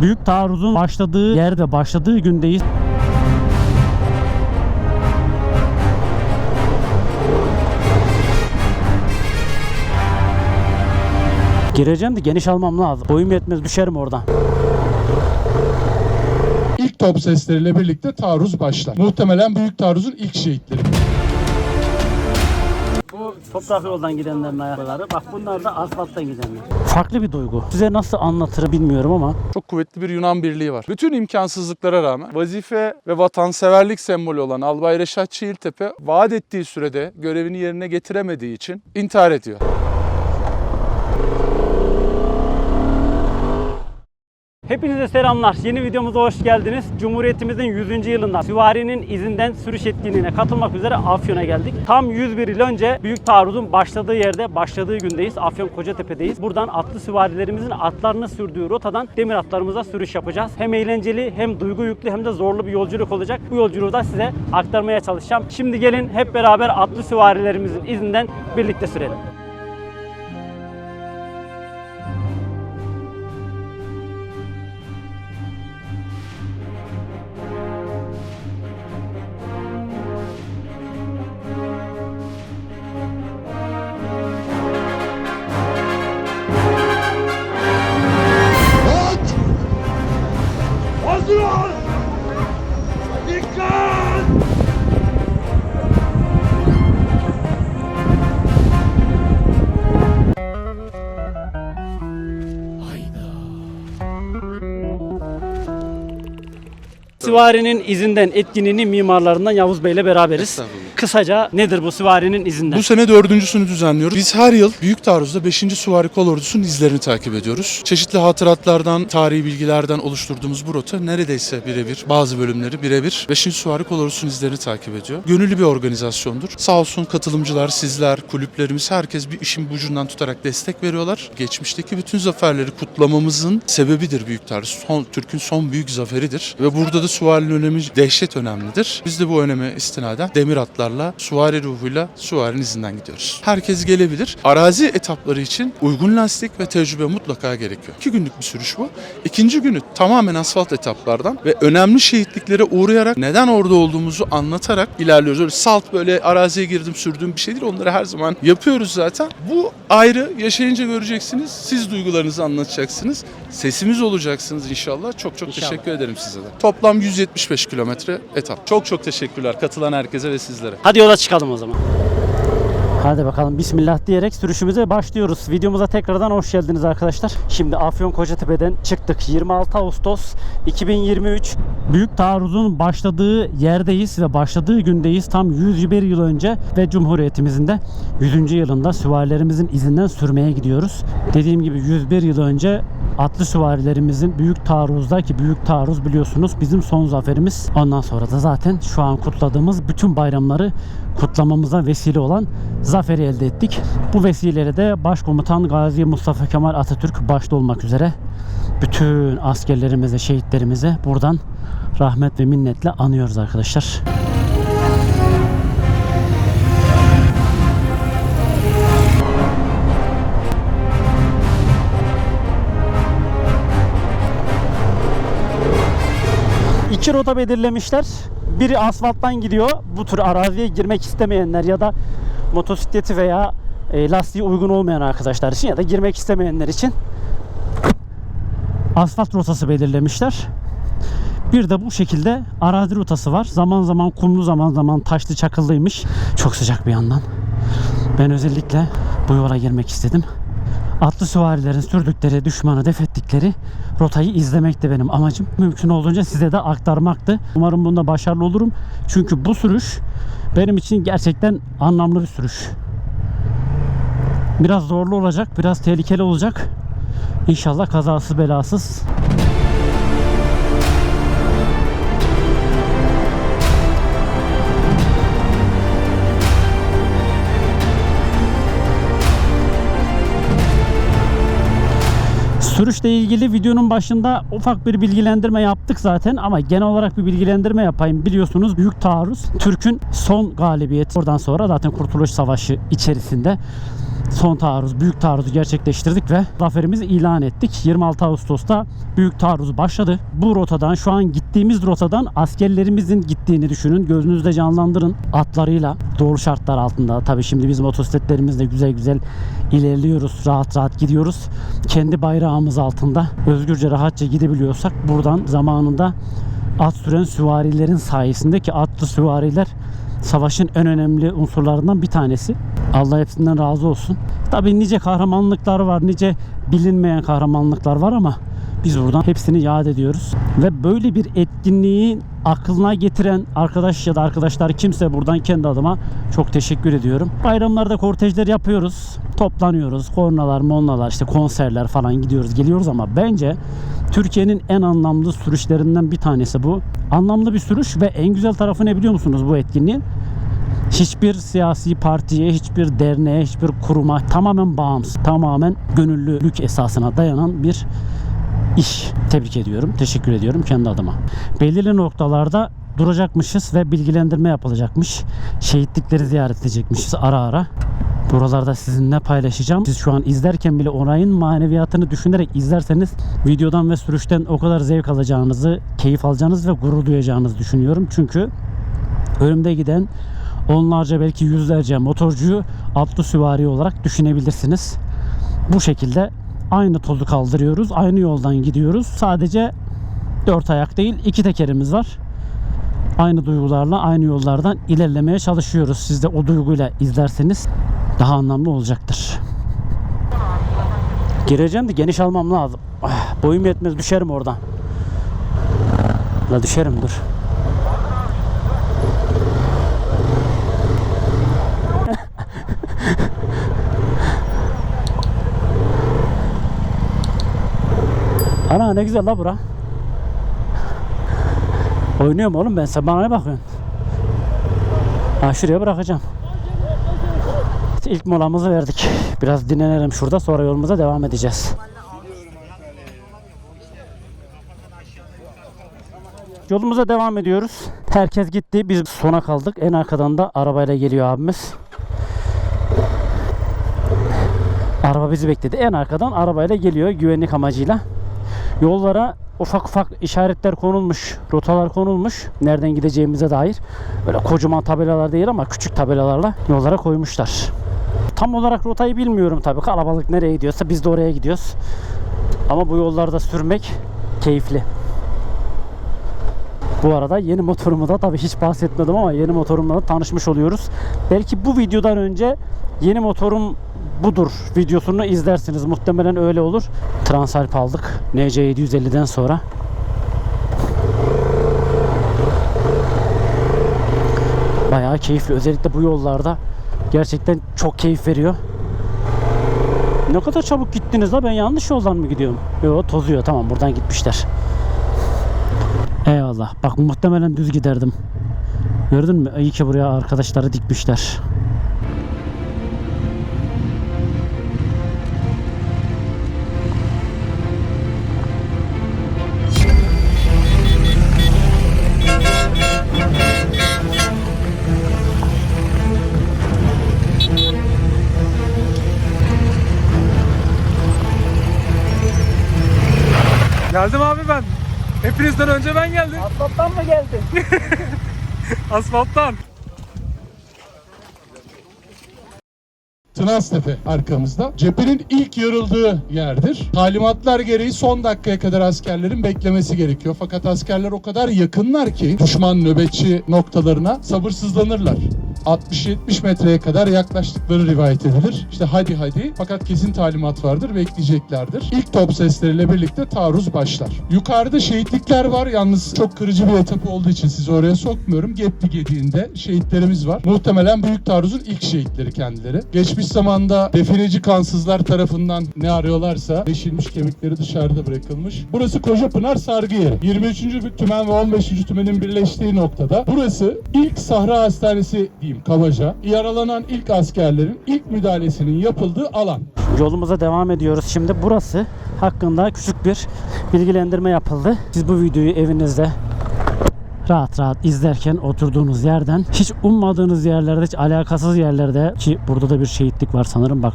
Büyük taarruzun başladığı yerde başladığı gündeyiz. Gireceğim de geniş almam lazım. Boyum yetmez düşerim oradan. İlk top sesleriyle birlikte taarruz başlar. Muhtemelen büyük taarruzun ilk şehitleri. Bu toprak yoldan gidenlerin ayakları. Bak bunlar da asfalttan gidenler. Farklı bir duygu. Size nasıl anlatırım bilmiyorum ama Çok kuvvetli bir Yunan birliği var. Bütün imkansızlıklara rağmen vazife ve vatanseverlik sembolü olan Albay Reşat Çiğiltepe vaat ettiği sürede görevini yerine getiremediği için intihar ediyor. Hepinize selamlar. Yeni videomuza hoş geldiniz. Cumhuriyetimizin 100. yılında süvarinin izinden sürüş etkinliğine katılmak üzere Afyon'a geldik. Tam 101 yıl önce Büyük Taarruz'un başladığı yerde, başladığı gündeyiz. Afyon Kocatepe'deyiz. Buradan atlı süvarilerimizin atlarını sürdüğü rotadan demir atlarımıza sürüş yapacağız. Hem eğlenceli, hem duygu yüklü, hem de zorlu bir yolculuk olacak. Bu yolculuğu da size aktarmaya çalışacağım. Şimdi gelin hep beraber atlı süvarilerimizin izinden birlikte sürelim. Süvarinin izinden etkinliğinin mimarlarından Yavuz Bey ile beraberiz. Kısaca nedir bu süvarinin izinden? Bu sene dördüncüsünü düzenliyoruz. Biz her yıl Büyük Taarruz'da 5. Süvari Kol Ordusu'nun izlerini takip ediyoruz. Çeşitli hatıratlardan, tarihi bilgilerden oluşturduğumuz bu rota neredeyse birebir, bazı bölümleri birebir 5. Süvari Kol Ordusu'nun izlerini takip ediyor. Gönüllü bir organizasyondur. Sağ olsun katılımcılar, sizler, kulüplerimiz herkes bir işin bucundan tutarak destek veriyorlar. Geçmişteki bütün zaferleri kutlamamızın sebebidir Büyük Taarruz. Son, Türk'ün son büyük zaferidir. Ve burada da süvarinin önemi dehşet önemlidir. Biz de bu öneme istinaden demir atlarla, süvari ruhuyla süvarinin izinden gidiyoruz. Herkes gelebilir. Arazi etapları için uygun lastik ve tecrübe mutlaka gerekiyor. İki günlük bir sürüş bu. İkinci günü tamamen asfalt etaplardan ve önemli şehitliklere uğrayarak neden orada olduğumuzu anlatarak ilerliyoruz. Öyle salt böyle araziye girdim sürdüğüm bir şey değil. Onları her zaman yapıyoruz zaten. Bu ayrı yaşayınca göreceksiniz. Siz duygularınızı anlatacaksınız. Sesimiz olacaksınız inşallah. Çok çok İnşallah. teşekkür ederim size de. Toplam 175 kilometre etap. Çok çok teşekkürler katılan herkese ve sizlere. Hadi yola çıkalım o zaman. Hadi bakalım bismillah diyerek sürüşümüze başlıyoruz. Videomuza tekrardan hoş geldiniz arkadaşlar. Şimdi Afyon Kocatepe'den çıktık. 26 Ağustos 2023. Büyük taarruzun başladığı yerdeyiz ve başladığı gündeyiz. Tam 101 yıl önce ve Cumhuriyetimizin de 100. yılında süvarilerimizin izinden sürmeye gidiyoruz. Dediğim gibi 101 yıl önce atlı süvarilerimizin büyük taarruzda ki büyük taarruz biliyorsunuz bizim son zaferimiz. Ondan sonra da zaten şu an kutladığımız bütün bayramları kutlamamıza vesile olan zaferi elde ettik. Bu vesileyle de Başkomutan Gazi Mustafa Kemal Atatürk başta olmak üzere bütün askerlerimize, şehitlerimize buradan rahmet ve minnetle anıyoruz arkadaşlar. İki rota belirlemişler. Biri asfalttan gidiyor. Bu tür araziye girmek istemeyenler ya da motosikleti veya e, lastiği uygun olmayan arkadaşlar için ya da girmek istemeyenler için asfalt rotası belirlemişler. Bir de bu şekilde arazi rotası var. Zaman zaman kumlu zaman zaman taşlı çakıllıymış. Çok sıcak bir yandan. Ben özellikle bu yola girmek istedim. Atlı süvarilerin sürdükleri, düşmanı def ettikleri rotayı izlemek de benim amacım. Mümkün olduğunca size de aktarmaktı. Umarım bunda başarılı olurum. Çünkü bu sürüş benim için gerçekten anlamlı bir sürüş. Biraz zorlu olacak, biraz tehlikeli olacak. İnşallah kazasız belasız Sürüşle ilgili videonun başında ufak bir bilgilendirme yaptık zaten ama genel olarak bir bilgilendirme yapayım. Biliyorsunuz Büyük Taarruz Türk'ün son galibiyeti. Oradan sonra zaten Kurtuluş Savaşı içerisinde son taarruz, büyük taarruzu gerçekleştirdik ve zaferimizi ilan ettik. 26 Ağustos'ta büyük taarruz başladı. Bu rotadan, şu an gittiğimiz rotadan askerlerimizin gittiğini düşünün. Gözünüzde canlandırın. Atlarıyla doğru şartlar altında. Tabii şimdi biz motosikletlerimizle güzel güzel ilerliyoruz. Rahat rahat gidiyoruz. Kendi bayrağımız altında özgürce rahatça gidebiliyorsak buradan zamanında at süren süvarilerin sayesinde ki atlı süvariler savaşın en önemli unsurlarından bir tanesi. Allah hepsinden razı olsun. Tabii nice kahramanlıklar var, nice bilinmeyen kahramanlıklar var ama biz buradan hepsini yad ediyoruz. Ve böyle bir etkinliği aklına getiren arkadaş ya da arkadaşlar kimse buradan kendi adıma çok teşekkür ediyorum. Bayramlarda kortejler yapıyoruz. Toplanıyoruz. Kornalar, monnalar, işte konserler falan gidiyoruz, geliyoruz ama bence Türkiye'nin en anlamlı sürüşlerinden bir tanesi bu. Anlamlı bir sürüş ve en güzel tarafı ne biliyor musunuz bu etkinliğin? Hiçbir siyasi partiye, hiçbir derneğe, hiçbir kuruma tamamen bağımsız, tamamen gönüllülük esasına dayanan bir iş. Tebrik ediyorum, teşekkür ediyorum kendi adıma. Belirli noktalarda duracakmışız ve bilgilendirme yapılacakmış. Şehitlikleri ziyaret edecekmişiz ara ara. Buralarda sizinle paylaşacağım. Siz şu an izlerken bile orayın maneviyatını düşünerek izlerseniz videodan ve sürüşten o kadar zevk alacağınızı, keyif alacağınızı ve gurur duyacağınızı düşünüyorum. Çünkü önümde giden onlarca belki yüzlerce motorcuyu atlı süvari olarak düşünebilirsiniz. Bu şekilde aynı tozu kaldırıyoruz. Aynı yoldan gidiyoruz. Sadece dört ayak değil iki tekerimiz var. Aynı duygularla aynı yollardan ilerlemeye çalışıyoruz. Siz de o duyguyla izlerseniz daha anlamlı olacaktır. Gireceğim de geniş almam lazım. Ah, boyum yetmez düşerim oradan. La düşerim dur. Ana ne güzel la bura. Oynuyorum oğlum ben sen bana ne bakıyorsun? Ha şuraya bırakacağım. İlk molamızı verdik. Biraz dinlenelim şurada sonra yolumuza devam edeceğiz. Yolumuza devam ediyoruz. Herkes gitti. Biz sona kaldık. En arkadan da arabayla geliyor abimiz. Araba bizi bekledi. En arkadan arabayla geliyor güvenlik amacıyla. Yollara ufak ufak işaretler konulmuş, rotalar konulmuş. Nereden gideceğimize dair. Böyle kocaman tabelalar değil ama küçük tabelalarla yollara koymuşlar. Tam olarak rotayı bilmiyorum tabii. Kalabalık nereye gidiyorsa biz de oraya gidiyoruz. Ama bu yollarda sürmek keyifli. Bu arada yeni motorumu da tabii hiç bahsetmedim ama yeni motorumla da tanışmış oluyoruz. Belki bu videodan önce yeni motorum budur videosunu izlersiniz. Muhtemelen öyle olur. Transalp aldık. NC750'den sonra. Bayağı keyifli. Özellikle bu yollarda gerçekten çok keyif veriyor. Ne kadar çabuk gittiniz la ben yanlış yoldan mı gidiyorum? Yok tozuyor tamam buradan gitmişler. Eyvallah. Bak muhtemelen düz giderdim. Gördün mü? İyi ki buraya arkadaşları dikmişler. Geldim abi ben. Hepinizden önce ben geldim. Asfalttan mı geldin? Asfalttan. Tınaztepe arkamızda. Cephenin ilk yarıldığı yerdir. Talimatlar gereği son dakikaya kadar askerlerin beklemesi gerekiyor. Fakat askerler o kadar yakınlar ki düşman nöbetçi noktalarına sabırsızlanırlar. 60-70 metreye kadar yaklaştıkları rivayet edilir. İşte hadi hadi fakat kesin talimat vardır bekleyeceklerdir. İlk top sesleriyle birlikte taarruz başlar. Yukarıda şehitlikler var yalnız çok kırıcı bir etap olduğu için sizi oraya sokmuyorum. Getty Gediğinde şehitlerimiz var. Muhtemelen büyük taarruzun ilk şehitleri kendileri. Geçmiş zamanda defineci kansızlar tarafından ne arıyorlarsa deşilmiş kemikleri dışarıda bırakılmış. Burası Kocapınar sargı yeri. 23. tümen ve 15. tümenin birleştiği noktada. Burası ilk Sahra Hastanesi diyeyim kabaca. Yaralanan ilk askerlerin ilk müdahalesinin yapıldığı alan. Yolumuza devam ediyoruz. Şimdi burası hakkında küçük bir bilgilendirme yapıldı. Siz bu videoyu evinizde rahat rahat izlerken oturduğunuz yerden hiç ummadığınız yerlerde hiç alakasız yerlerde ki burada da bir şehitlik var sanırım bak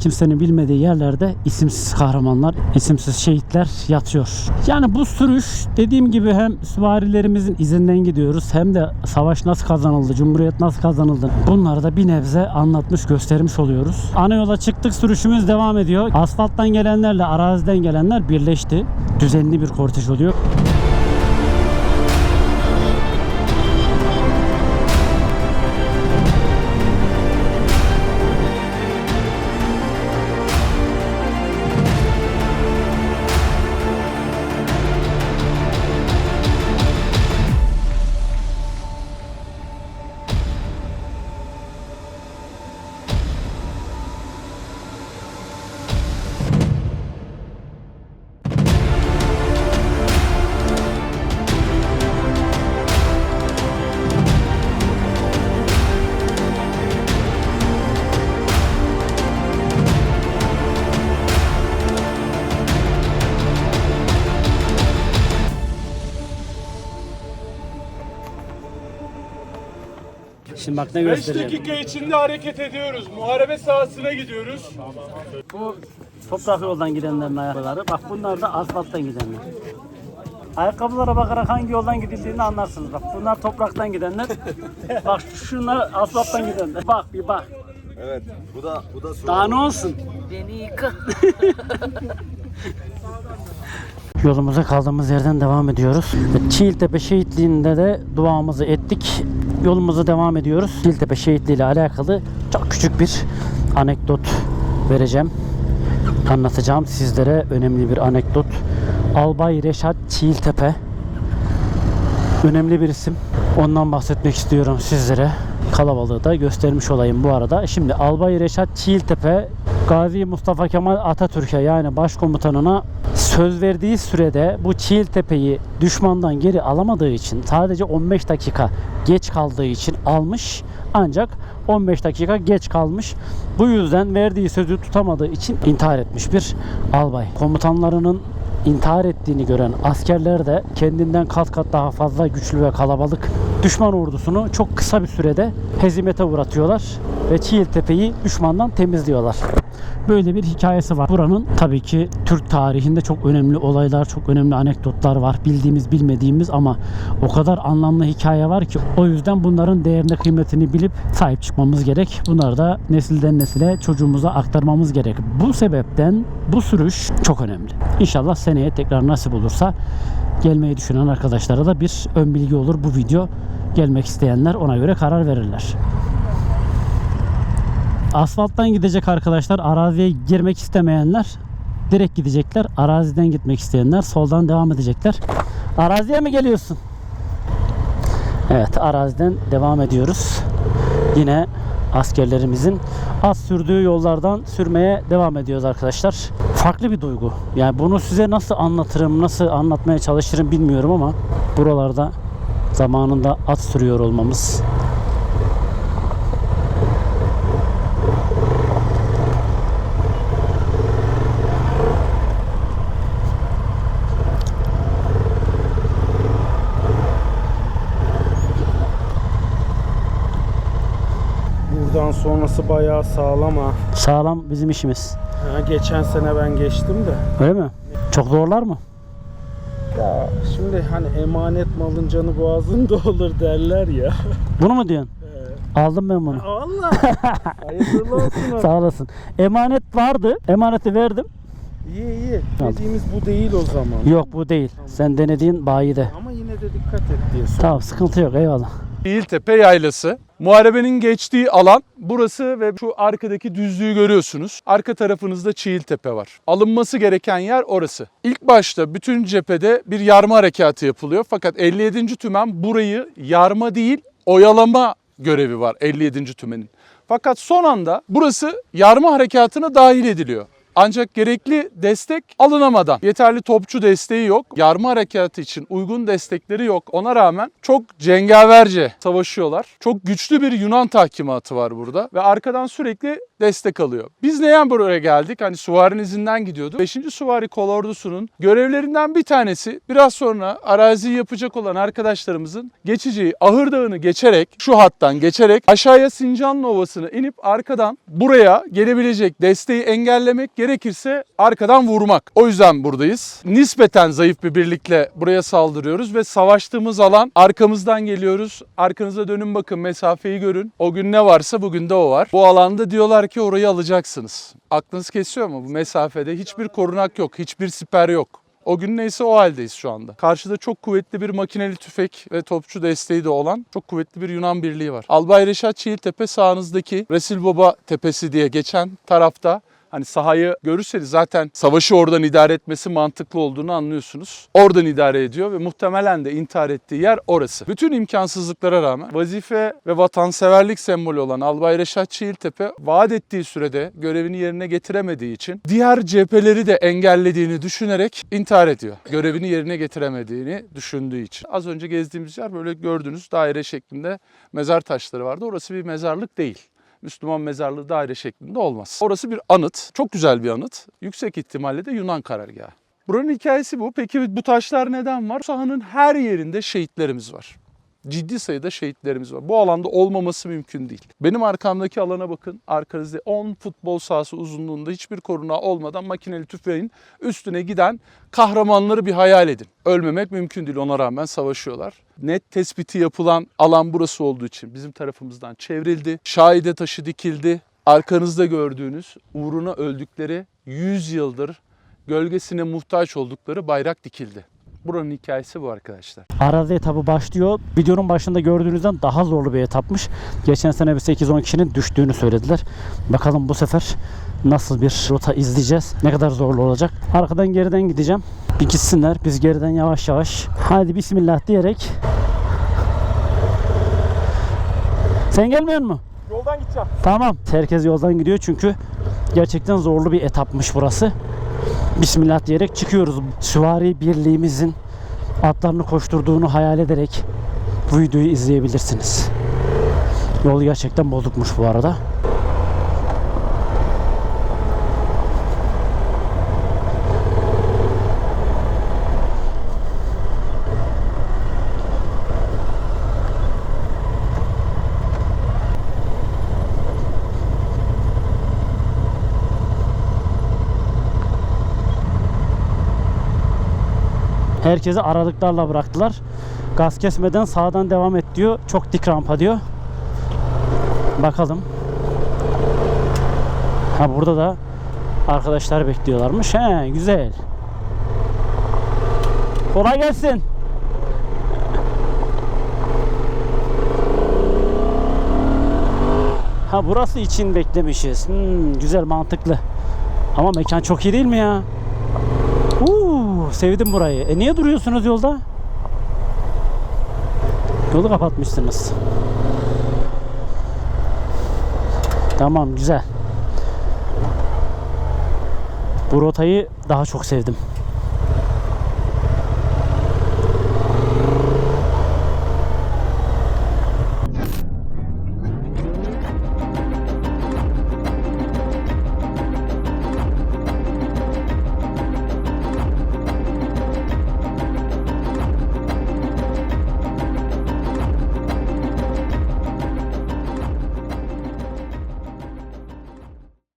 kimsenin bilmediği yerlerde isimsiz kahramanlar, isimsiz şehitler yatıyor. Yani bu sürüş dediğim gibi hem süvarilerimizin izinden gidiyoruz hem de savaş nasıl kazanıldı, cumhuriyet nasıl kazanıldı bunları da bir nebze anlatmış, göstermiş oluyoruz. Ana yola çıktık, sürüşümüz devam ediyor. Asfalttan gelenlerle araziden gelenler birleşti. Düzenli bir kortej oluyor. Şimdi bak ne 5 göstereceğim. dakika içinde hareket ediyoruz. Muharebe sahasına gidiyoruz. Bu toprak yoldan gidenlerin ayakkabıları. Bak bunlar da asfalttan gidenler. Ayakkabılara bakarak hangi yoldan gidildiğini anlarsınız. Bak bunlar topraktan gidenler. bak şunlar asfalttan gidenler. Bak bir bak. Evet. Bu da bu da Daha ne olsun? Yolumuza kaldığımız yerden devam ediyoruz. Çiğiltepe şehitliğinde de duamızı ettik. Yolumuza devam ediyoruz. Çiğiltepe şehitliği ile alakalı çok küçük bir anekdot vereceğim. Anlatacağım sizlere önemli bir anekdot. Albay Reşat Çiğiltepe önemli bir isim. Ondan bahsetmek istiyorum sizlere. Kalabalığı da göstermiş olayım bu arada. Şimdi Albay Reşat Çiğiltepe Gazi Mustafa Kemal Atatürk'e yani başkomutanına söz verdiği sürede bu Çiğiltepe'yi düşmandan geri alamadığı için sadece 15 dakika geç kaldığı için almış ancak 15 dakika geç kalmış. Bu yüzden verdiği sözü tutamadığı için intihar etmiş bir albay. Komutanlarının intihar ettiğini gören askerler de kendinden kat kat daha fazla güçlü ve kalabalık düşman ordusunu çok kısa bir sürede hezimete uğratıyorlar ve Çiğiltepe'yi düşmandan temizliyorlar. Böyle bir hikayesi var. Buranın tabii ki Türk tarihinde çok önemli olaylar, çok önemli anekdotlar var. Bildiğimiz, bilmediğimiz ama o kadar anlamlı hikaye var ki o yüzden bunların değerini, kıymetini bilip sahip çıkmamız gerek. Bunları da nesilden nesile çocuğumuza aktarmamız gerek. Bu sebepten bu sürüş çok önemli. İnşallah seneye tekrar nasip olursa gelmeyi düşünen arkadaşlara da bir ön bilgi olur bu video. Gelmek isteyenler ona göre karar verirler. Asfalttan gidecek arkadaşlar, araziye girmek istemeyenler direkt gidecekler. Araziden gitmek isteyenler soldan devam edecekler. Araziye mi geliyorsun? Evet, araziden devam ediyoruz. Yine askerlerimizin az sürdüğü yollardan sürmeye devam ediyoruz arkadaşlar. Farklı bir duygu. Yani bunu size nasıl anlatırım, nasıl anlatmaya çalışırım bilmiyorum ama buralarda zamanında at sürüyor olmamız Buradan sonrası bayağı sağlam ha. sağlam bizim işimiz. Ha, Geçen sene ben geçtim de. Öyle mi? Çok zorlar mı? Ya şimdi hani emanet malın canı boğazında olur derler ya. Bunu mu diyorsun? Aldım ben bunu. Allah. Hayırlı olsun. Sağ olasın. Emanet vardı. Emaneti verdim. iyi iyi. Dediğimiz bu değil o zaman. Yok bu değil. Sen denediğin bayide. Ama yine de dikkat et diye sor. Tamam sıkıntı yok eyvallah. Çiğiltepe Yaylası. Muharebenin geçtiği alan burası ve şu arkadaki düzlüğü görüyorsunuz. Arka tarafınızda Çiğiltepe var. Alınması gereken yer orası. İlk başta bütün cephede bir yarma harekatı yapılıyor. Fakat 57. Tümen burayı yarma değil oyalama görevi var 57. Tümenin. Fakat son anda burası yarma harekatına dahil ediliyor. Ancak gerekli destek alınamadan. Yeterli topçu desteği yok. Yarma harekatı için uygun destekleri yok. Ona rağmen çok cengaverce savaşıyorlar. Çok güçlü bir Yunan tahkimatı var burada. Ve arkadan sürekli destek alıyor. Biz neden buraya geldik? Hani Süvari'nin izinden gidiyorduk. 5. Süvari Kolordusu'nun görevlerinden bir tanesi biraz sonra araziyi yapacak olan arkadaşlarımızın geçeceği Ahır Dağı'nı geçerek, şu hattan geçerek aşağıya Sincanlı Ovası'nı inip arkadan buraya gelebilecek desteği engellemek gerekirse arkadan vurmak. O yüzden buradayız. Nispeten zayıf bir birlikle buraya saldırıyoruz ve savaştığımız alan arkamızdan geliyoruz. Arkanıza dönün bakın mesafeyi görün. O gün ne varsa bugün de o var. Bu alanda diyorlar ki orayı alacaksınız. Aklınız kesiyor mu? Bu mesafede hiçbir korunak yok, hiçbir siper yok. O gün neyse o haldeyiz şu anda. Karşıda çok kuvvetli bir makineli tüfek ve topçu desteği de olan çok kuvvetli bir Yunan birliği var. Albay Reşat Çiğiltepe sağınızdaki Resil Baba Tepesi diye geçen tarafta Hani sahayı görürseniz zaten savaşı oradan idare etmesi mantıklı olduğunu anlıyorsunuz. Oradan idare ediyor ve muhtemelen de intihar ettiği yer orası. Bütün imkansızlıklara rağmen vazife ve vatanseverlik sembolü olan Albay Reşat Çiğiltepe vaat ettiği sürede görevini yerine getiremediği için diğer cepheleri de engellediğini düşünerek intihar ediyor. Görevini yerine getiremediğini düşündüğü için. Az önce gezdiğimiz yer böyle gördüğünüz daire şeklinde mezar taşları vardı. Orası bir mezarlık değil. Müslüman mezarlığı daire şeklinde olmaz. Orası bir anıt. Çok güzel bir anıt. Yüksek ihtimalle de Yunan karargahı. Buranın hikayesi bu. Peki bu taşlar neden var? Sahanın her yerinde şehitlerimiz var. Ciddi sayıda şehitlerimiz var. Bu alanda olmaması mümkün değil. Benim arkamdaki alana bakın. Arkanızda 10 futbol sahası uzunluğunda hiçbir koruna olmadan makineli tüfeğin üstüne giden kahramanları bir hayal edin. Ölmemek mümkün değil. Ona rağmen savaşıyorlar. Net tespiti yapılan alan burası olduğu için bizim tarafımızdan çevrildi. Şahide taşı dikildi. Arkanızda gördüğünüz uğruna öldükleri 100 yıldır gölgesine muhtaç oldukları bayrak dikildi. Buranın hikayesi bu arkadaşlar. Arazi etabı başlıyor. Videonun başında gördüğünüzden daha zorlu bir etapmış. Geçen sene bir 8-10 kişinin düştüğünü söylediler. Bakalım bu sefer nasıl bir rota izleyeceğiz. Ne kadar zorlu olacak. Arkadan geriden gideceğim. Bir gitsinler. Biz geriden yavaş yavaş. Hadi bismillah diyerek. Sen gelmiyor mu? Yoldan gideceğim. Tamam. Herkes yoldan gidiyor çünkü gerçekten zorlu bir etapmış burası. Bismillah diyerek çıkıyoruz. Süvari birliğimizin atlarını koşturduğunu hayal ederek bu videoyu izleyebilirsiniz. Yol gerçekten bozukmuş bu arada. Herkesi aralıklarla bıraktılar. Gaz kesmeden sağdan devam et diyor. Çok dik rampa diyor. Bakalım. Ha burada da arkadaşlar bekliyorlarmış. He güzel. Kolay gelsin. Ha burası için beklemişiz. Hmm, güzel mantıklı. Ama mekan çok iyi değil mi ya? Uuu sevdim burayı. E niye duruyorsunuz yolda? Yolu kapatmışsınız. Tamam güzel. Bu rotayı daha çok sevdim.